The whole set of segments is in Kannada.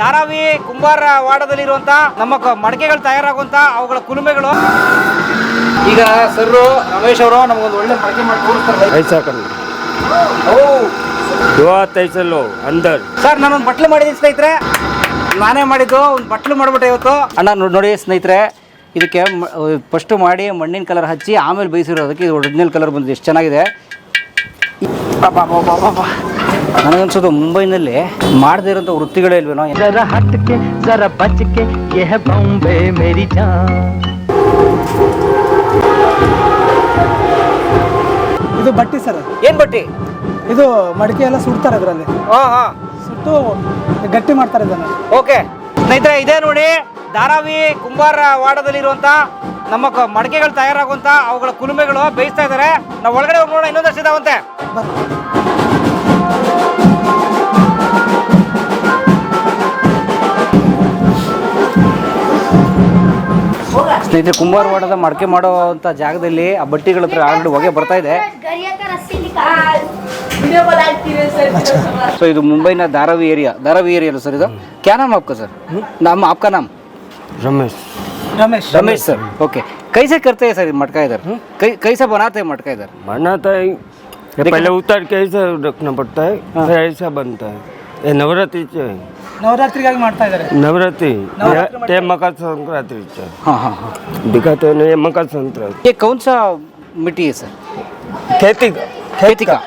ಧಾರಾವಿ ಕುಂಬಾರ ವಾಡದಲ್ಲಿರುವಂತ ನಮ್ಮ ಮಡಕೆಗಳು ತಯಾರಾಗುವಂತ ಅವುಗಳ ಕುಲುಮೆಗಳು. ಈಗ ಸರ್ ರಮೇಶ್ ಅವರು ನಮಗೊಂದು ಒಳ್ಳೆ ಮಡಕೆ ಮಾಡಿ ತೋರಿಸ್ತಾರೆ. ಐದು ಅಂದರ್. ಸರ್ ನಾನೊಂದು ಬಟ್ಲು ಮಾಡಿದ್ದೀನಿ ಸ್ನೇಹಿತರೆ. ನಾನೇ ಮಾಡಿದ್ದು ಒಂದು ಬಟ್ಲು ಮಾಡ್ಬಿಟ್ಟೆ ಇವತ್ತು. ಅಣ್ಣ ನೋಡಿ ಸ್ನೇಹಿತರೆ ಇದಕ್ಕೆ ಫಸ್ಟು ಮಾಡಿ ಮಣ್ಣಿನ ಕಲರ್ ಹಚ್ಚಿ ಆಮೇಲೆ ಬೇಯಿಸಿರೋದಕ್ಕೆ ಇದು ಒರಿಜಿನಲ್ ಕಲರ್ ಬಂದಿದೆ. ಎಷ್ಟು ಚೆನ್ನಾಗಿದೆ. ನನಗನ್ಸೋದು ಮುಂಬೈನಲ್ಲಿ ಮಾಡದೇ ಇರೋಂಥ ವೃತ್ತಿಗಳೇ ಇಲ್ವೇನೋ? ಜರ ಹತ್ತಕ್ಕೆ ಜರ ಬಚ್ಚಕ್ಕೆ ಯಹ ಬಾಂಬೆ ಮೇರಿ ಜಾ ಇದು ಬಟ್ಟಿ ಸರ್. ಏನ್ ಬಟ್ಟಿ? ಇದು ಮಡಿಕೆ ಎಲ್ಲ ಸುಡ್ತಾರೆ ಅದರಲ್ಲಿ. ಹಾ ಹಾ. ಸುಟ್ಟು ಗಟ್ಟಿ ಮಾಡ್ತಾರೆ ಇದನ್ನು. ಓಕೆ. ಸ್ನೇಹಿತರೆ ಇದೇ ನೋಡಿ ಧಾರಾವಿ ಕುಂಬಾರ ವಾಡದಲ್ಲಿರುವಂತ ನಮ್ಮ ಮಡಕೆಗಳು ತಯಾರಾಗುವಂತ ಅವುಗಳ ಕುಲುಮೆಗಳು ಬೇಯಿಸ್ತಾ ಇದ್ದಾರೆ. ನಾವು ಒಳಗಡೆ ಹೋಗಿ ನೋಡೋಣ ಇನ್ನೊಂದಷ್ಟು ಇದಾವಂತೆ. ಸ್ನೇಹಿತರೆ ಕುಂಬಾರವಾಡದ ಮಡಕೆ ಮಾಡುವಂಥ ಜಾಗದಲ್ಲಿ ಆ ಬಟ್ಟೆಗಳ ಹತ್ರ ಆಲ್ರೆಡಿ ಹೊಗೆ ಬರ್ತಾ ಇದೆ. ಸೊ ಇದು ಮುಂಬೈನ Dharavi area Dharavi area sir ಇದು? ಕ್ಯಾ ನಾಮ್ ಸರ್? ನಮ್ಮ ಆಪ್ಕ ನಾಮ್? ರಮೇಶ್. रमेश सर ओके कैसे करते हैं सर ये मटका इधर कै, कैसे बनाते हैं मटका इधर बनाता है ये पहले उतार के ऐसा रखना पड़ता है फिर ऐसा बनता है ये नवरात्रि है ನವರಾತ್ರಿಗಾಗಿ ಮಾಡ್ತಾ ಇದ್ದಾರೆ नवरात्रि नवरात्रि ये मकर संक्रांति है हाँ हाँ हाँ दिखाते हैं ना ये मकर संक्रांति ये कौन सा मिट्टी है सर खेती का खेती का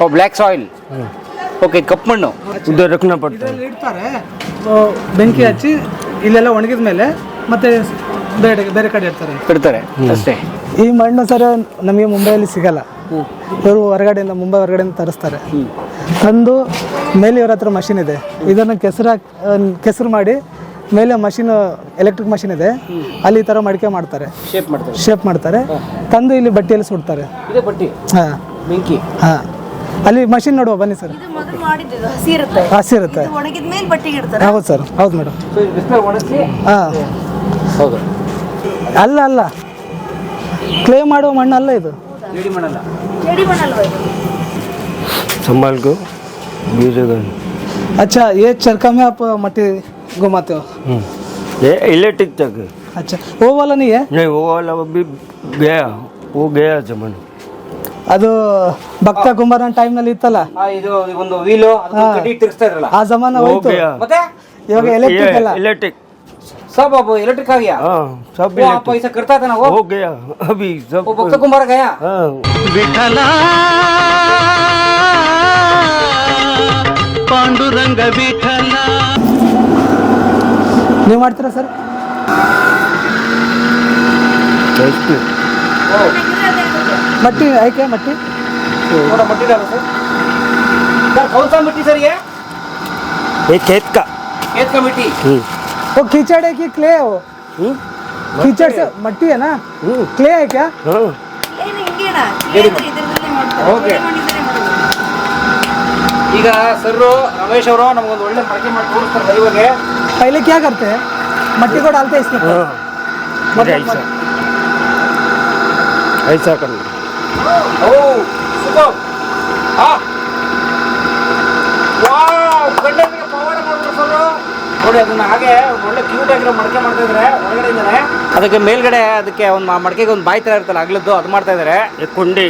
और ब्लैक सॉइल ओके ಕಪ್ ಮಣ್ಣು उधर रखना पड़ता है ಇದರಲ್ಲಿ ಇಡ್ತಾರೆ ಆ, ಬೆಂಕಿ ಹಚ್ಚಿ ಇಲ್ಲೆಲ್ಲ ಒಣಗಿದ ಮೇಲೆ ಮತ್ತೆ ಬೇರೆ ಬೇರೆ ಕಡೆ ಇರ್ತಾರೆ. ಇಡ್ತಾರೆ ಅಷ್ಟೇ. ಈ ಮಣ್ಣು ಸರ್ ನಮಗೆ ಮುಂಬೈಯಲ್ಲಿ ಸಿಗಲ್ಲ. ಇವರು ಹೊರಗಡೆಯಿಂದ ಮುಂಬೈ ಹೊರಗಡೆಯಿಂದ ತರಿಸ್ತಾರೆ. ತಂದು ಮೇಲೆ ಇವ್ರ ಹತ್ರ ಮಷಿನ್ ಇದೆ. ಇದನ್ನು ಕೆಸರು ಕೆಸರು ಮಾಡಿ ಮೇಲೆ ಮಷಿನ್ ಎಲೆಕ್ಟ್ರಿಕ್ ಮಷಿನ್ ಇದೆ. ಅಲ್ಲಿ ಈ ಥರ ಮಡಿಕೆ ಮಾಡ್ತಾರೆ. ಶೇಪ್ ಮಾಡ್ತಾರೆ. ಶೇಪ್ ಮಾಡ್ತಾರೆ. ತಂದು ಇಲ್ಲಿ ಬಟ್ಟೆಯಲ್ಲಿ ಸುಡ್ತಾರೆ. ಇದೆ ಬಟ್ಟಿ? ಹಾಂ. ಬೆಂಕಿ? ಹಾಂ. ಅಲ್ಲಿ ಮಷಿನ್ ನೋಡುವ ಬನ್ನಿ ಸರ್. ಹಸಿರುತ್ತೆ ಮೊದಲು ಮಾಡಿದ್ದು ಹಸಿ ಇರುತ್ತೆ. ಹಸಿ ಇರುತ್ತೆ. ಒಣಗಿದ ಮೇಲೆ ಬಟ್ಟೆಗೆ ಇಡ್ತಾರೆ. ಹೌದು ಸರ್. ಹೌದು ಮೇಡಮ್ ಹಾಂ. ಹೌದು ಅಲ್ಲ ಅಲ್ಲ ಕ್ಲೇ ಮಾಡುವ ಮಣ್ಣು ಅಲ್ಲ ಇದು ರೆಡಿ ಮಾಡಲ್ಲ ಜಡಿ ಮಣ್ಣಲ್ವಾ ಇದು संभाल को गिरेगा अच्छा ये चरखा में आप मट्टी घुमाते हो हम्म। ये इलेक्ट्रिक चक है अच्छा वो वाला नहीं है नहीं वो वाला भी गया वो गया जमन ಅದು ಭಕ್ತ ಕುಂಬಾರನ ಟೈಮ್ನಲ್ಲಿ ಇತ್ತಲ್ಲ ಆ, ಇದು ಒಂದು ವೀಲು ಕಡ್ಡಿ ತಿರ್ಸ್ತಾ ಇರಲ್ಲ ಆ ಜಮಾನ वो ಹೋಯ್ತು गया ಮತ್ತೆ ಇವಾಗ ಎಲೆಕ್ಟ್ರಿಕ್ ಅಲ್ಲ इलेक्ट्रिक सब अब इलेक्ट्रिक आ गया हाँ सब वो आप इलेक्ट्रिक ऐसा करता था ना वो हो गया अभी सब वो भक्त कुंभार गया हाँ विठला पांडुरंग विठला ನೀವು ಮಾಡ್ತೀರಾ ಸರ್ बेस्ट ಮಟ್ಟಿ ಐಕೆ ಮಟ್ಟಿ थोड़ा मिट्टी डालो सर सर कौन सा मिट्टी सर ये ये खेत का खेत का मिट्टी हम्म वो कीचड़ है कि क्ले है वो हम्म कीचड़ से मट्टी है ना हम्म क्ले है क्या हाँ ಏನು ಹಿಂಗೇನ ಇದರಲ್ಲೇ ಮಾಡ್ತಾರೆ Okay. ಕ್ಲೇ ಮಣ್ಣಿಂದಲೇ ಮಾಡೋದು. ಈಗ ಸರ್ ರಮೇಶ್ ಅವರು ನಮಗೊಂದು ಒಳ್ಳೆ ಮಡಕೆ ಮಾಡಿ ತೋರಿಸ್ತಾರೆ ದೈವಗೆ पहले क्या करते हैं मट्टी को डालते हैं इसके ऊपर हाँ फिर ऐसा ऐसा करना ಓ ಸೂಪರ್ ಹಾ ನೋಡಿ ಅದನ್ನ ಹಾಗೆ ಒಳ್ಳೆ ಕ್ಯೂಟ್ ಆಗಿರೋ ಮಡಕೆ ಮಾಡ್ತಾ ಇದಾರೆ. ಒಳಗಡೆ ಇದ್ದಾರೆ. ಅದಕ್ಕೆ ಮೇಲ್ಗಡೆ ಅದಕ್ಕೆ ಒಂದು ಮಡಕೆಗೆ ಒಂದು ಬಾಯಿ ತರ ಇರ್ತಲ್ಲ ಅಗ್ಲದ್ದು ಅದು ಮಾಡ್ತಾ ಇದಾರೆ. ಕುಂಡಿ.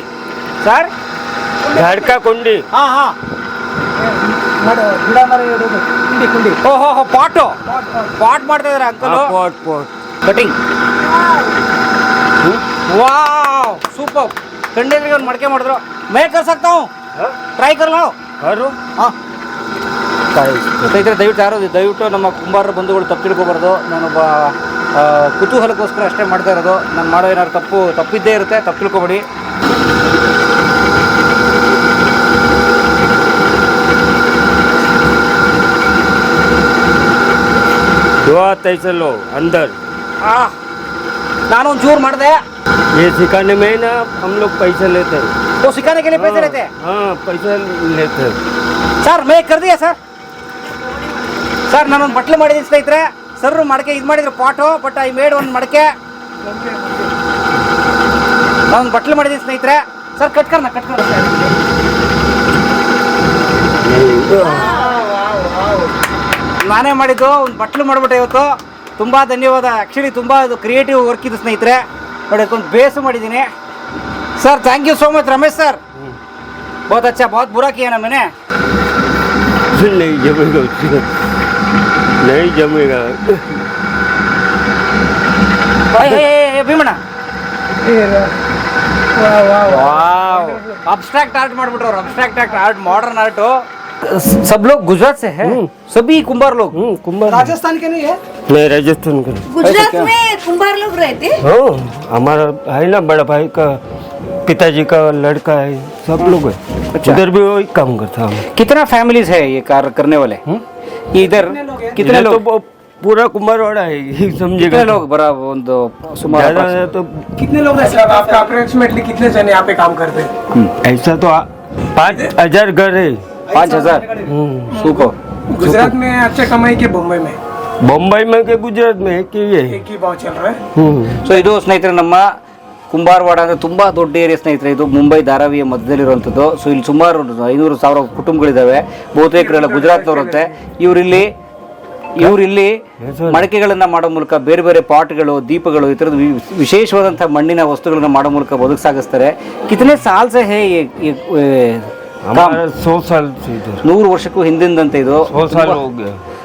ಸರ್ ಗಡ್ಕ ಕುಂಡಿ. ಹಾ ಹಾ. ಗಿಡ ಮರ ಕುಂಡಿ ಕುಂಡಿ. ಓಹೋ ಹೋ ಪಾಟು. ಪಾಟ್ ಮಾಡ್ತಾ ಇದಾರೆ uncle. Pot pot. Cutting wow super ಕಂಡೇಂದ್ರಿಗೆ ಒಂದು ಮಡಕೆ ಮಾಡಿದ್ರು. ಮೇ ಕರ್ಸಕ್ತಾವು ಟ್ರೈ ಕರ್ಲಾವ್ ಕರು ಹಾಂ. करो ಹಾಂ ಸ್ನೇಹಿತರೆ ದಯವಿಟ್ಟು ಯಾರು ದಯವಿಟ್ಟು ನಮ್ಮ ಕುಂಬಾರರ ಬಂಧುಗಳು ತಪ್ಪು ತಿಳ್ಕೊಬಾರ್ದು ನಾನೊಬ್ಬ ಆ, ಕುತೂಹಲಕ್ಕೋಸ್ಕರ ಅಷ್ಟೇ ಮಾಡ್ತಾ ಇರೋದು ನಾನು ಮಾಡೋ ಏನಾದ್ರು ತಪ್ಪು ತಪ್ಪಿದ್ದೇ ಇರುತ್ತೆ ತಪ್ಪು ತಿಳ್ಕೊಬೇಡಿ दुआ तैसे लो अंदर ಆ ನಾನೊಂದು ಚೂರು ಮಾಡಿದೆ ये सिखाने में ना हम लोग पैसे लेते हैं वो सिखाने के लिए पैसे लेते हैं हाँ पैसे लेते हैं ಸರ್ ಮೇ ಕರ್ದಿಯಾ ಸರ್ ಸರ್ ನಾನೊಂದು ಬಟ್ಲು ಮಾಡಿದ್ದೀನಿ ಸ್ನೇಹಿತರೆ ಸರ್ ಮಡಕೆ ಇದು ಮಾಡಿದ್ರು ಪಾಟು ಬಟ್ ಐ ಮೇಡ್ ಒಂದು ಮಡಕೆ ನಾನೊಂದು ಬಟ್ಲು ಮಾಡಿದ್ದೀನಿ ಸ್ನೇಹಿತರೆ ಸರ್ ಕಟ್ಕರ್ನ ಕಟ್ಕರ್ ನಾನೇ ಮಾಡಿದ್ದು ಒಂದು ಬಟ್ಲು ಮಾಡ್ಬಿಟ್ಟೆ ಇವತ್ತು ತುಂಬ ಧನ್ಯವಾದ ಆ್ಯಕ್ಚುಲಿ ತುಂಬ ಅದು ಕ್ರಿಯೇಟಿವ್ ವರ್ಕ್ ಇದು ಸ್ನೇಹಿತರೆ ನೋಡಿ ಅದಕ್ಕೊಂದು ಬೇಸು ಮಾಡಿದ್ದೀನಿ sir thank you so much Ramesh sir बहुत अच्छा बहुत बुरा किया ना मैंने नहीं जमेगा उससे नहीं जमेगा Bhimanna abstract art ಮಾಡ್ಬಿಟ್ರವ್ರು abstract art art modern art सब लोग गुजरात से हैं सभी कुंभार लोग हम्म, कुंभार राजस्थान के नहीं है नहीं राजस्थान का गुजरात में कुंभार लोग रहते हाँ हमारा है ना बड़ा भाई का पिताजी का लड़का है सब लोग है उधर भी वही काम करता हम कितना फैमिलीज है ये कार्य करने वाले ये इधर कितने इधर तो लोग वो पूरा कुंभारवाड़ा है ये समझेगा कितने लोग बड़ा ಒಂದು ಸುಮಾರು ज्यादा ज्यादा तो कितने लोग हैं सर आपका अप्रोक्सीमेटली कितने जन यहाँ पे काम करते हैं ऐसा तो आ- पाँच हजार घर है पाँच हजार हम्म, सूपर गुजरात में अच्छे कमाई के बम्बई में बम्बई में के गुजरात में एक ही है एक ही भाव चल रहा है हम्म, ಸೊ ಇದು ಸ್ನೇಹಿತರೆ ನಮ್ಮ ಕುಂಬಾರವಾಡ ಅಂದರೆ ತುಂಬ ದೊಡ್ಡ ಏರಿಯಾ ಸ್ನೇಹಿತರೆ ಇದು ಮುಂಬೈ ಧಾರಾವಿಯ ಮಧ್ಯದಲ್ಲಿರುವಂಥದ್ದು ಸೊ ಇಲ್ಲಿ ಸುಮಾರು ಐನೂರು ಸಾವಿರ ಕುಟುಂಬಗಳಿದ್ದಾವೆ ಬಹುತೇಕರೆಲ್ಲ ಗುಜರಾತ್ನವರಂತೆ. ಇವರಿಲ್ಲಿ ಇವರಿಲ್ಲಿ ಮಡಕೆಗಳನ್ನು ಮಾಡೋ ಮೂಲಕ ಬೇರೆ ಬೇರೆ ಪಾಟ್ಗಳು ದೀಪಗಳು ಈ ಥರದ ವಿಶೇಷವಾದಂಥ ಮಣ್ಣಿನ ವಸ್ತುಗಳನ್ನು ಮಾಡೋ ಮೂಲಕ ಬದುಕಸಾಗಿಸ್ತಾರೆ ಕಿತನೆ ಸಾಲ್ ಸಹೇ ನೂರು ವರ್ಷಕ್ಕೂ ಹಿಂದಿಂದಂತೆ ಇದು.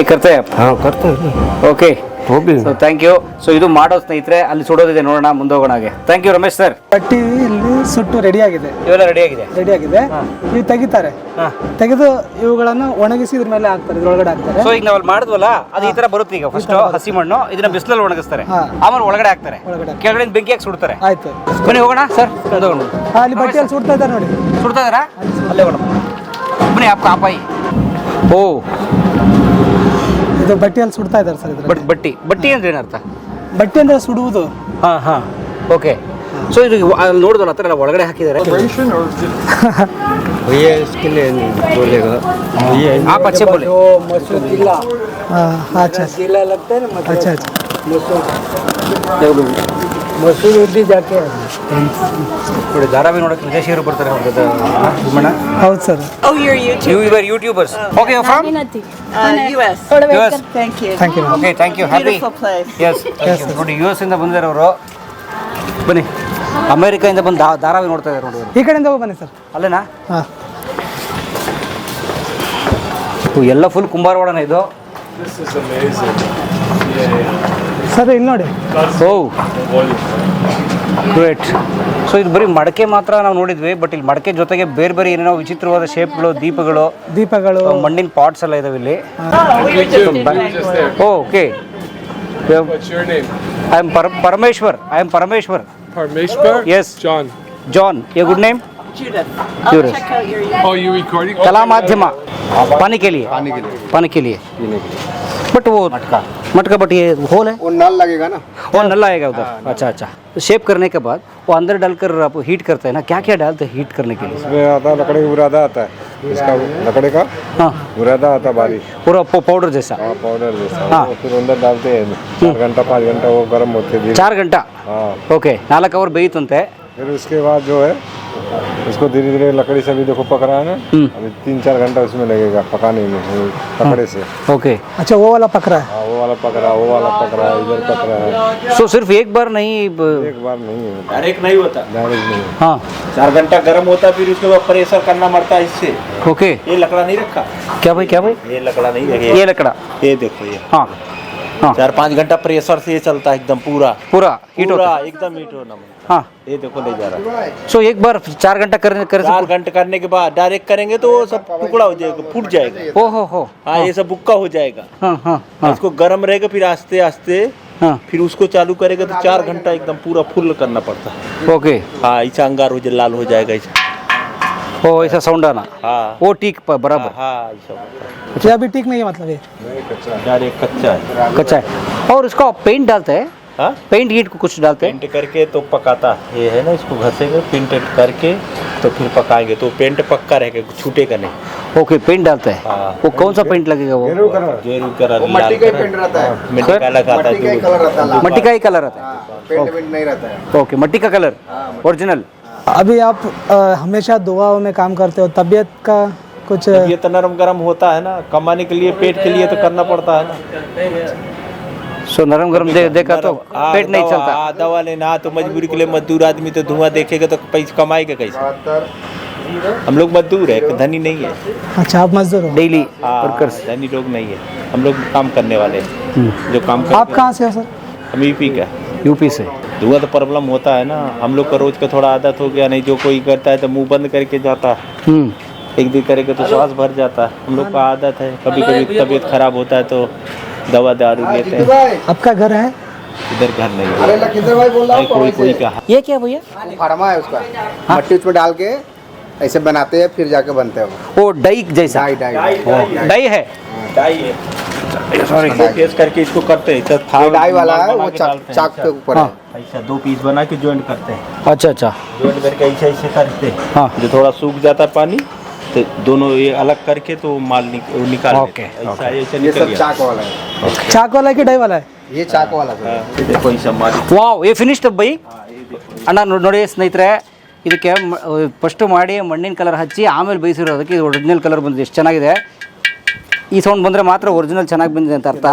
ಈಗ ಕರ್ತೇವೆ ಓಕೆ ಥ್ಯಾಂಕ್ ಯು ಸೊ ಇದು ಮಾಡೋ ಸ್ನೇಹಿತರೆ ಅಲ್ಲಿ ಸುಡೋದಿದೆ ನೋಡೋಣ ಮುಂದೋಗೋಣ ಹಾಗೆ. ಥ್ಯಾಂಕ್ ಯು ರಮೇಶ್ ಸರ್ ಪಟ್ಟಿ ಇಲ್ಲಿ ಸುಟ್ಟು ರೆಡಿ ಆಗಿದೆ. ಇವೆಲ್ಲ ರೆಡಿ ಆಗಿದೆ? ರೆಡಿ ಆಗಿದೆ. ಇವು ತೆಗಿತಾರೆ. ತೆಗೆದು ಇವುಗಳನ್ನು ಒಣಗಿಸಿ ಇದ್ರ ಮೇಲೆ ಹಾಕ್ತಾರೆ ಒಳಗಡೆ ಹಾಕ್ತಾರೆ. ಸೊ ಈಗ ನಾವು ಅಲ್ಲಿ ಮಾಡಿದ್ವಲ್ಲ ಅದು ಈ ತರ ಬರುತ್ತೆ ಈಗ. ಫಸ್ಟ್ ಹಸಿ ಮಣ್ಣು ಇದನ್ನ ಬಿಸಿಲಲ್ಲಿ ಒಣಗಿಸ್ತಾರೆ. ಆಮೇಲೆ ಒಳಗಡೆ ಹಾಕ್ತಾರೆ. ಕೆಳಗಡೆ ಬೆಂಕಿ ಹಾಕಿ ಸುಡ್ತಾರೆ. ಆಯ್ತು. ಬನ್ನಿ ಹೋಗೋಣ ಸರ್ ಅಲ್ಲಿ ಬಟ್ಟೆಯಲ್ಲಿ ಸುಡ್ತಾ ಇದ್ದಾರೆ ನೋಡಿ. ಸುಡ್ತಾ ಇದ್ದಾರಾ? ಅಲ್ಲೇ ಹೋಗೋಣ. ಬನ್ನಿ ಅಪ್ಪ ಅಪ್ಪಾಯಿ ಓ. ಇದು ಬಟ್ಟೆಯಲ್ಲಿ ಸುಡ್ತಾ ಇದ್ದಾರೆ ಸರ್ ಇದ್ರ ಬಟ್ ಬಟ್ಟಿ ಬಟ್ಟಿ ಅಂದ್ರೆ ಏನರ್ಥ ಬಟ್ಟೆ ಅಂದ್ರೆ ಸುಡುವುದು ಹಾಂ ಹಾಂ ಓಕೆ ಸೊ ಇದು ಅಲ್ಲಿ ನೋಡಿದ್ವಲ್ಲ ಹತ್ರ ಎಲ್ಲ ಒಳಗಡೆ ಹಾಕಿದ್ದಾರೆ भैया इसके लिए नहीं बोलेगा भैया आप अच्छे बोले ಆ, ಅಚ್ಚಾ ಅಚ್ಚಾ ಅಚ್ಚಾ ನೋಡಿ ಧಾರಾವಾಹಿ ನೋಡಕ್ಕೆ ವಿದೇಶಿಯರು ಬರ್ತಾರೆ ಅವ್ರ ಜೊತೆ ಭೀಮಣ್ಣ ಹೌದು sir. Oh, you're YouTube. You ಇವರ್ YouTubers okay from Uh, US. US. Thank you. Thank you okay thank you happy Beautiful place. Yes ನೋಡಿ ಯು ಎಸ್ ಇಂದ ಬಂದಿದ್ದಾರೆ ಅವರು. ಬನ್ನಿ. ಅಮೇರಿಕಾಯಿಂದ ಬಂದು ದಾ- ಧಾರಾವಾಹಿ ನೋಡ್ತಾ ಇದ್ದಾರೆ ನೋಡಿ ಇವ್ರು. ಈ ಕಡೆಯಿಂದ ಹೋಗಿ ಬನ್ನಿ ಸರ್. ಅಲ್ಲೇನಾ? ಹಾಂ. ಓ, ಎಲ್ಲ ಫುಲ್ ಕುಂಬಾರವಾಡನ ಇದು? ಸರ್ ಇಲ್ಲಿ ನೋಡಿ. ಓ. ಗ್ರೇಟ್ ಸೊ ಇದು ಬರೀ ಮಡಕೆ ಮಾತ್ರ ನಾವು ನೋಡಿದ್ವಿ ಬಟ್ ಇಲ್ಲಿ ಮಡಕೆ ಜೊತೆಗೆ ಬೇರೆ ಬೇರೆ ಏನೇನೋ ವಿಚಿತ್ರವಾದ ಶೇಪ್ಗಳು ದೀಪಗಳು ದೀಪಗಳು. ಮಣ್ಣಿನ ಪಾಟ್ಸ್ ಎಲ್ಲ ಇದಾವೆ ಇಲ್ಲಿ. Okay What's your I am Parameshwar I am Parameshwar yes John John. John a good name ಕಲಾ ಮಾಧ್ಯಮ ಪಾನಿಕೆಲಿ ಪಾನಿಕೆಲಿ बट वो मटका। मटका बट ये होल है। वो नल लगेगा ना। वो नल लगेगा उधर। हाँ, अच्छा अच्छा। तो शेप करने के बाद वो अंदर डालकर आप हीट करते हैं ना क्या क्या डालते हैं हीट करने के लिए? इसमें आता लकड़ी का बुरादा आता है। इसका लकड़ी का हाँ। बुरादा आता है बारी पूरा पाउडर जैसा। हाँ पाउडर जैसा। हाँ। फिर अंदर डालते हैं। हम्म। चार घंटा पाँच घंटा वो गर्म होते हैं। चार घंटा? हाँ। ओके नाला कवर बेहत होते हैं। फिर उसके बाद जो है इसको धीरे धीरे लकड़ी से अभी देखो पक रहा है ना हम्म। अभी तीन चार घंटा उसमें लगेगा पकाने में पकड़े से। हाँ, ओके। अच्छा वो वाला पक रहा है? हाँ, वो वाला पक रहा है वो वाला पक रहा है इधर पक रहा है। सो सिर्फ़ एक बार नहीं एक बार नहीं होता। डायरेक्ट नहीं होता। डायरेक्ट नहीं होता। हाँ। चार घंटा गर्म होता फिर उसके बाद प्रेशर करना पड़ता है इससे। ओके। ये लकड़ा नहीं रखा। क्या भाई क्या भाई? ये लकड़ा नहीं रखे। ये लकड़ा। ये देखो ये। हाँ। हाँ। चार पाँच घंटा प्रेशर से ये चलता है एकदम पूरा। पूरा हीट होता है। एकदम हीट होना हाँ। ये देखो ले जा रहा है। सो एक बार चार घंटा करने कर चार घंटे करने के बाद डायरेक्ट करेंगे तो वो सब टुकड़ा हो जाएगा फूट जाएगा। ओ हो हो। हाँ ये सब बुक्का हो जाएगा। हाँ हाँ हाँ। इसको गर्म रहेगा फिर आस्ते आस्ते हाँ। फिर उसको चालू करेगा तो चार घंटा एकदम पूरा फुल करना पड़ता है। ओके हाँ ऐसा अंगार हो जाए लाल हो जाएगा ऐसा ओ ऐसा साउंड आना। हाँ. वो ठीक प- बराबर। हाँ ऐसा होता ये अभी ठीक नहीं है मतलब ये? है। डायरेक्ट कच्चा है। कच्चा है। और इसका पेंट डालते हैं? हाँ? पेंट गीट को कुछ डालते हैं? पेंट करके तो पकाता है। ये है ना इसको घसेंगे पेंट करके तो फिर पकाएँगे। तो पेंट पक्का रहेगा छूटेगा नहीं। ओके पेंट डालते हैं। हाँ। वो कौन सा पेंट लगेगा वो? गेरू कलर। मट्टी का पेंट रहता है। मिट्टी का अलग आता है जो मट्टी का ही कलर रहता है। पेंट वेंट नहीं रहता है। ओके मट्टी का कलर। ओरिजिनल अभी आप अ, हमेशा दुआओं में काम करते हो तबीयत का कुछ ये तो नरम गरम होता है ना कमाने के लिए पेट के लिए तो करना पड़ता है ना। सो नरम गरम दे, देखा तो पेट नहीं चलता। दवा लेना तो मजबूरी के लिए मजदूर आदमी तो धुआँ देखेगा तो पैसे कमाएगा कैसे? हम लोग मजदूर है धनी नहीं है। अच्छा आप मजदूर हो? डेली वर्कर्स धनी लोग नहीं है। हम लोग काम करने वाले हैं जो काम आप कहाँ से हो सर? हम यूपी का यूपी से। धुआँ तो प्रॉब्लम होता है ना। हम लोग का रोज का थोड़ा आदत हो गया नहीं जो कोई करता है तो मुँह बंद करके जाता है। हम्म। एक दिन करेगा तो श्वास भर जाता है। हम लोग का आदत है। कभी कभी तबीयत खराब होता है तो दवा दारू लेते हैं। आपका घर है? इधर घर नहीं है। भाई बोल नहीं, कोई कोई का ये क्या भैया? फार्मा है उसका। मट्टी उसमें डाल के ऐसे बनाते हैं फिर जाके बनते हैं वो। डाई जैसा। Dye dye dye. डाई है? डाई है। सॉरी केस करके इसको करते हैं इधर ये थाल डाई वाला है बना वो के चाक डालते हैं। चाक के ऊपर है ऐसा दो पीस बना के ज्वाइंट करते हैं अच्छा अच्छा ज्वाइंट करके ऐसे ऐसे करते हैं हाँ। जो थोड़ा सूख जाता है पानी तो दोनों ये अलग करके तो माल निक, वो निकाल ओके, लेते हैं। ऐसा ऐसा ये निकल सब गया चाक वाला है चाक वाला है कि डाई वाला है ये चाक वाला है हाँ, ये देखो ऐसा माल ವಾವ್ ಏ ಫಿನಿಶ್ಡ್ ಬೈ ಅಣ್ಣ ನೋ- ನೋಡಿ ಸ್ನೇಹಿತರೆ ಇದಕ್ಕೆ ಫಸ್ಟ್ ಮಾಡಿ ಮಣ್ಣಿನ ಕಲರ್ ಹಚ್ಚಿ ಆಮೇಲೆ ಬೇಯಿಸಿರೋದಕ್ಕೆ ಇದು ಒರಿಜಿನಲ್ ಕಲರ್ ಬಂದಿದೆ ಎಷ್ಟು ಚೆನ್ನಾಗಿದೆ ಈ ಸೌಂಡ್ ಬಂದರೆ ಮಾತ್ರ ಒರಿಜಿನಲ್ ಚೆನ್ನಾಗಿ ಬಂದಿದೆ ಅಂತ ಅರ್ಥ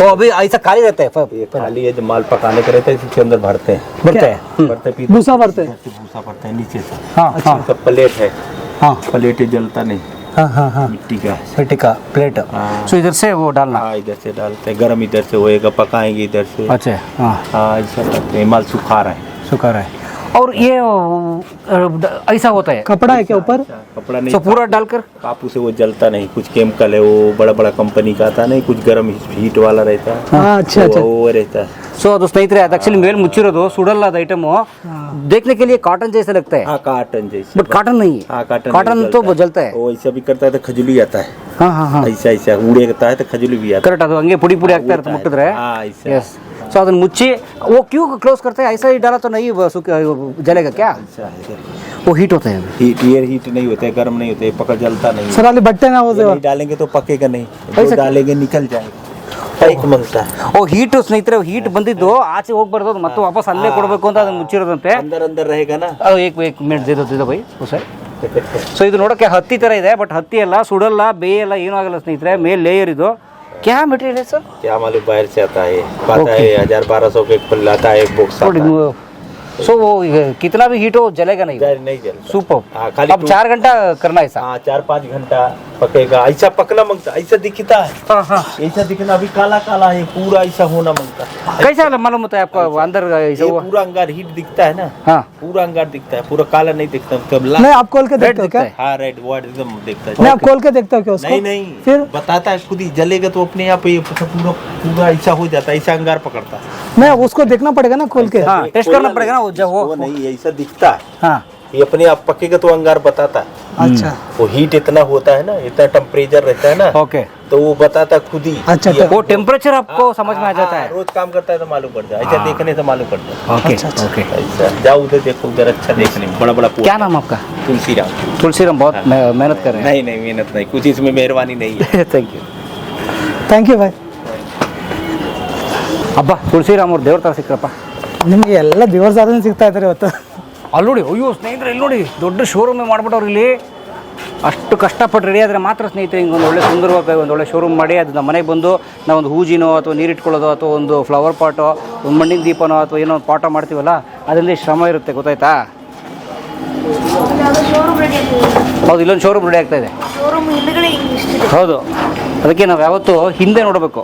ಓ ಅಭಿ ಐಸಾ ಖಾಲಿ ಇರುತ್ತೆ ये खाली है जो माल पकाने का रहता है इसके अंदर भरते हैं ಬರುತ್ತೆ भरते पीते भूसा भरते हैं से भूसा भरते हैं नीचे से ಹಾಂ ಹಾಂ इसका प्लेट है हाँ। प्लेट ही जलता नहीं ಹಾಂ ಹಾಂ ಹಾಂ मिट्टी का है ಪಿಟಿಕಾ ಪ್ಲೇಟ್ हाँ। ಸೊ ಇದರ ಸೇ वो डालना हाँ इधर से डालते हैं गर्म इधर से होएगा पकाएंगे इधर से अच्छा हाँ हाँ ऐसा करते हैं माल सुखा रहा है शुक्र है और ये अ, ऐसा होता है कपड़ा है क्या ऊपर कपड़ा नहीं सो पूरा डालकर कापू से वो जलता नहीं कुछ केमिकल है वो बड़ा बड़ा कंपनी का आता नहीं कुछ गर्म हीट वाला रहता है हाँ अच्छा वो, अच्छा वो रहता है ಸೊ ಅದು ಸ್ನೇಹಿತರೆ ಅದು ಆಕ್ಚುಲಿ ಮೇಲೆ ಮುಚ್ಚಿರೋದು ಸುಡಲ್ಲ ಅದು ಐಟಮು देखने के लिए कॉटन जैसा लगता है हाँ काटन जैसे बट कॉटन नहीं है हाँ काटन कॉटन नहीं तो जलता है। जलता है वो ऐसा भी करता है तो खजूली आता है हाँ हाँ हाँ ऐसा ऐसा उड़ेगा है तो खजूली भी आता ಕರೆಕ್ಟ್ ಅದು ಹಂಗೆ ಪುಡಿ ಪುಡಿ ಆಗ್ತಾ ಇರುತ್ತೆ होता है। ಮುಟ್ಟಿದ್ರೆ हाँ ऐसा यस ಸೊ ಅದನ್ನ ಮುಚ್ಚಿ वो क्यों क्लोज करते हैं ऐसा ही डाला तो नहीं वो सूख- जलेगा क्या ऐसा है इधर। वो हीट होता है हीट एयर हीट नहीं होते गर्म नहीं होते पका जलता नहीं सर ಅಲ್ಲಿ ಬಟ್ಟೆ ನಾವು ये नहीं डालेंगे तो पकेगा नहीं ऐसा जो डालेंगे निकल जाएगा पैक बनता है ಓ ಹೀಟ್ ಸ್ನೇಹಿತರೆ ಹೀಟ್ ಬಂದಿದ್ದು ಆಚೆ ಹೋಗ್ಬಾರ್ದು ಅದು ಮತ್ತೆ ವಾಪಸ್ ಅಲ್ಲೇ ಕೊಡಬೇಕು ಅಂತ ಅದನ್ನ ಮುಚ್ಚಿರೋದಂತೆ अंदर अंदर रहेगा ना ಅದು ಏಕ್ ಏಕ್ ಮಿನಿಟ್ ದೇದೋ ದೇದೋ ಬೈ ಸರ್ ಸೊ ಇದು ನೋಡೋಕ್ಕೆ ಹತ್ತಿ ಥರ ಇದೆ ಬಟ್ ಹತ್ತಿ ಅಲ್ಲ ಸುಡಲ್ಲ ಬೇಯಲ್ಲ ಏನೂ ಆಗಲ್ಲ ಸ್ನೇಹಿತರೆ ಮೇಲ್ ಲೇಯರ್ ಇದು क्या मटेरियल है सर क्या मालूम बाहर से आता है आता है हज़ार बारह सौ के फुल आता है एक बॉक्स सो वो कितना भी हीट हो जलेगा नहीं नहीं जलेगा सुपर हाँ, अब चार घंटा करना है सर हाँ चार पाँच घंटा पकेगा। ऐसा पकना माँगता ऐसा दिखता है। हाँ हाँ। ऐसा दिखना अभी काला काला है पूरा ऐसा होना माँगता है। कैसा मालूम होता है आपको अंदर ऐसा हुआ? पूरा अंगार हीट दिखता है ना? हाँ। पूरा अंगार दिखता है पूरा काला नहीं दिखता मतलब नहीं आप खोल के देखते हो क्या? है। हाँ रेड वो एकदम दिखता है। नहीं आप खोल के देखते हो क्या उसको? नहीं नहीं। फिर? बताता है खुद ही जलेगा तो अपने आप ये पूरा पूरा ऐसा हो जाता है ऐसा अंगार पकड़ता है। नहीं उसको देखना पड़ेगा ना खोल के। हाँ टेस्ट करना पड़ेगा ना जब वो नहीं ऐसा दिखता है। हाँ। ये अपने आप पकेगा तो अंगार बताता है अच्छा वो हीट इतना होता है ना इतना टेम्परेचर रहता है ना ओके तो वो बताता है खुद ही अच्छा, ये- वो टेम्परेचर आपको समझ में आ जाता हाँ, है रोज काम करता है तो मालूम पड़ जाए ऐसा देखने से मालूम पड़ जाए ओके ओके ऐसा जाओ उधर देखो उधर अच्छा देखने में बड़ा बड़ा पोल क्या नाम आपका तुलसी राम तुलसी राम बहुत मे- मेहनत कर रहे नहीं नहीं मेहनत नहीं कुछ इसमें मेहरबानी नहीं है हैं thank you thank you bye ಹಬ್ಬ ತುಳಸಿರಾಮ್ ಅವ್ರು ದೇವ್ರ ಥರ ಸಿಕ್ಕರಪ್ಪ ನಿಮಗೆ ಎಲ್ಲ ದಿವಸ ಆದ್ರೂ ಸಿಗ್ತಾ ಇದ್ದಾರೆ ಇವತ್ತು ಅಲ್ಲಿ ನೋಡಿ ಅಯ್ಯೋ ಸ್ನೇಹಿತರೆ ಇಲ್ಲಿ ನೋಡಿ ದೊಡ್ಡ ಶೋರೂಮೇ ಮಾಡ್ಬಿಟ್ಟವ್ರು ಇಲ್ಲಿ. ಅಷ್ಟು ಕಷ್ಟಪಟ್ಟು ರೆಡಿ ಆದರೆ ಮಾತ್ರ ಸ್ನೇಹಿತರೆ ಹಿಂಗೆ ಒಂದು ಒಳ್ಳೆ ಸುಂದರವಾಗಿ ಒಂದು ಒಳ್ಳೆ ಶೋರೂಮ್ ಮಾಡಿ ಅದು ನಮ್ಮ ಮನೆಗೆ ಬಂದು ನಾವು ಒಂದು ಹೂಜಿನೋ ಅಥವಾ ನೀರಿಟ್ಕೊಳ್ಳೋದು ಅಥವಾ ಒಂದು ಫ್ಲವರ್ ಪಾಟೋ ಒಂದು ಮಣ್ಣಿನ ದೀಪನೋ ಅಥವಾ ಏನೋ ಒಂದು ಪಾಟೋ ಮಾಡ್ತೀವಲ್ಲ ಅದರಲ್ಲಿ ಶ್ರಮ ಇರುತ್ತೆ ಗೊತ್ತಾಯ್ತಾ? ಹೌದು ಇಲ್ಲೊಂದು ಶೋರೂಮ್ ರೆಡಿ ಆಗ್ತಾ ಇದೆ. ಶೋರೂಮ್ ಹಿಂದ್ಗಡೆ ಇಷ್ಟಿದೆ. ಹೌದು. ಅದಕ್ಕೆ ನಾವು ಯಾವತ್ತು ಹಿಂದೆ ನೋಡಬೇಕು.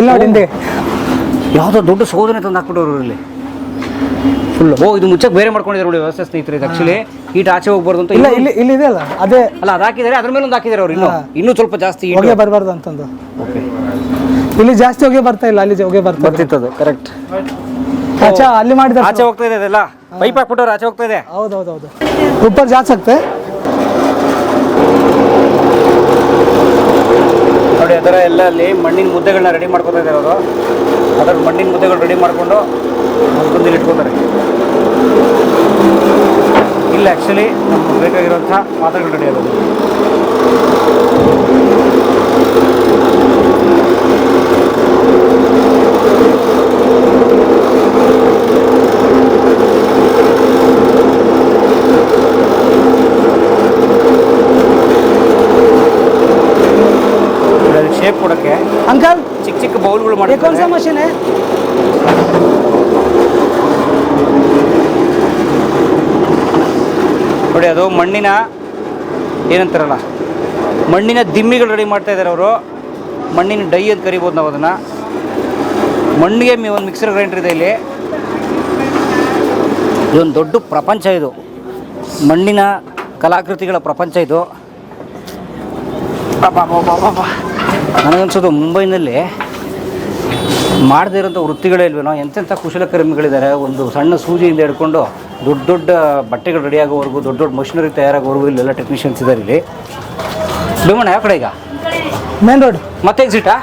ಇಲ್ಲ ಹಿಂದೆ. ಯಾವುದೋ ದೊಡ್ಡ ಸೋದನೆ ತಂದು ಅವರು ಇಲ್ಲಿ ಫುಲ್ ಓ ಇದು ಮುಚ್ಚಕ್ ಬೇರೆ ಮಾಡ್ಕೊಂಡಿದ್ದಾರೆ ನೋಡಿ ವ್ಯವಸ್ಥೆ ಸ್ನೇಹಿತರೆ ಇದು ಆಕ್ಚುಲಿ ಹೀಟ್ ಆಚೆ ಹೋಗ್ಬಾರ್ದು ಅಂತ ಇಲ್ಲ ಇಲ್ಲಿ ಇಲ್ಲಿ ಇದೆ ಅಲ್ಲ ಅದೇ ಅಲ್ಲ ಅದು ಹಾಕಿದ್ದಾರೆ ಅದ್ರ ಮೇಲೆ ಒಂದು ಹಾಕಿದ್ದಾರೆ ಅವ್ರು ಇನ್ನು. ಇನ್ನೂ ಸ್ವಲ್ಪ ಜಾಸ್ತಿ ಹೊಗೆ ಬರಬಾರ್ದು ಅಂತಂದು. ಓಕೆ ಇಲ್ಲಿ ಜಾಸ್ತಿ ಹೊಗೆ ಬರ್ತಾ ಇಲ್ಲ ಅಲ್ಲಿ ಹೊಗೆ ಬರ್ತಾ ಬರ್ತಿತ್ತು ಅದು ಕರೆಕ್ಟ್ ಆಚೆ ಅಲ್ಲಿ ಮಾಡಿದರೆ ಆಚೆ ಹೋಗ್ತಾ ಇದೆ ಅದೆಲ್ಲ? ಪೈಪ್ ಹಾಕ್ಬಿಟ್ಟವ್ರು ಆಚೆ ಹೋಗ್ತಾ ಇದೆ? ಹೌದು ಹೌದು ಹೌದು ಉಪ್ಪರ್ ಜಾಸ್ತಿ ಆಗ್ತೆ? ನೋಡಿ ಅದರ ಎಲ್ಲ ಅಲ್ಲಿ ಮಣ್ಣಿನ ಮುದ್ದೆಗಳನ್ನ ರೆಡಿ ಮಾಡ್ಕೊತಾ ಇದ್ದಾರೆ ಅವರು. ಅದರ ಮಣ್ಣಿನ ಮುದ್ದೆಗಳು ರೆಡಿ ಮಾಡಿಕೊಂಡು ಮುಂದೆ ಇಟ್ಕೊತಾರೆ. ಇಲ್ಲಿ ಆ್ಯಕ್ಚುಲಿ ನಮಗೆ ಬೇಕಾಗಿರುವಂಥ ಪಾತ್ರಗಳು ರೆಡಿ ಆಗೋದು ಶೇಪ್ ಕೊಡೋಕ್ಕೆ ಅಂಕಲ್ ಚಿಕ್ಕ ಚಿಕ್ಕ ಬೌಲ್ಗಳು ಮಾಡಿ ಮಷಿನ್ ನೋಡಿ ಅದು ಮಣ್ಣಿನ ಏನಂತಾರಲ್ಲ, ಮಣ್ಣಿನ ದಿಮ್ಮಿಗಳು ರೆಡಿ ಮಾಡ್ತಾ ಇದ್ದಾರೆ ಅವರು. ಮಣ್ಣಿನ ಡೈ ಅಂತ ಕರಿಬೋದು ನಾವು ಅದನ್ನು. ಮಣ್ಣಿಗೆ ಒಂದು ಮಿಕ್ಸರ್ ಗ್ರೈಂಡರ್ ಇದೆ ಇಲ್ಲಿ. ಇದೊಂದು ದೊಡ್ಡ ಪ್ರಪಂಚ ಇದು. ಮಣ್ಣಿನ ಕಲಾಕೃತಿಗಳ ಪ್ರಪಂಚ ಇದು. ನನಗನ್ಸೋದು ಮುಂಬೈನಲ್ಲಿ ಮಾಡದೇ ಇರೋಂಥ ವೃತ್ತಿಗಳೇ ಇಲ್ವೇನೋ, ಎಂತೆಂಥ ಕುಶಲಕರ್ಮಿಗಳಿದ್ದಾರೆ. ಒಂದು ಸಣ್ಣ ಸೂಜಿಯಿಂದ ಹಿಡ್ಕೊಂಡು ದೊಡ್ಡ ದೊಡ್ಡ ಬಟ್ಟೆಗಳು ರೆಡಿ ಆಗೋವರೆಗೂ ದೊಡ್ಡ ದೊಡ್ಡ ಮಷಿನರಿ ತಯಾರಾಗೋವರೆಗೂ ಇಲ್ಲೆಲ್ಲ ಟೆಕ್ನಿಷಿಯನ್ಸ್ ಇದ್ದಾರೆ ಇಲ್ಲಿ. ಭೀಮಣ್ಣ ಯಾವ ಕಡೆ ಈಗ? ಮೇನ್ ರೋಡ್ ಮತ್ತೆ ಎಕ್ಸಿಟಾ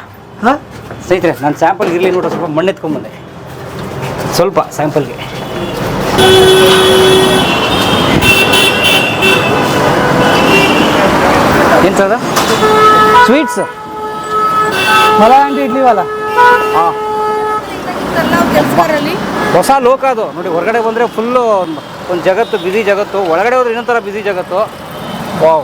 ಹಾಂ? ಸ್ನೇಹಿತರೆ ನಾನು ಸ್ಯಾಂಪಲ್ ಇರಲಿ ನೋಡಿ ಸ್ವಲ್ಪ ಮಣ್ಣು ಎತ್ಕೊಂಡ್ಬಂದೆ ಸ್ವಲ್ಪ ಸ್ಯಾಂಪಲ್ಗೆ ಏನು ಸರ್ ಸ್ವೀಟ್ಸ್ ವಲ ಆಂಟಿ ಇಡ್ಲಿ ವಲ ಹಾಂ. ಹೊಸ ಲೋಕ ಅದು. ನೋಡಿ, ಹೊರಗಡೆ ಬಂದರೆ ಫುಲ್ಲು ಒಂದು ಜಗತ್ತು ಬಿಸಿ ಜಗತ್ತು. ಒಳಗಡೆ ಹೋದ್ರೆ ಇನ್ನೊಂಥರ ಬಿಸಿ ಜಗತ್ತು. ವಾವ್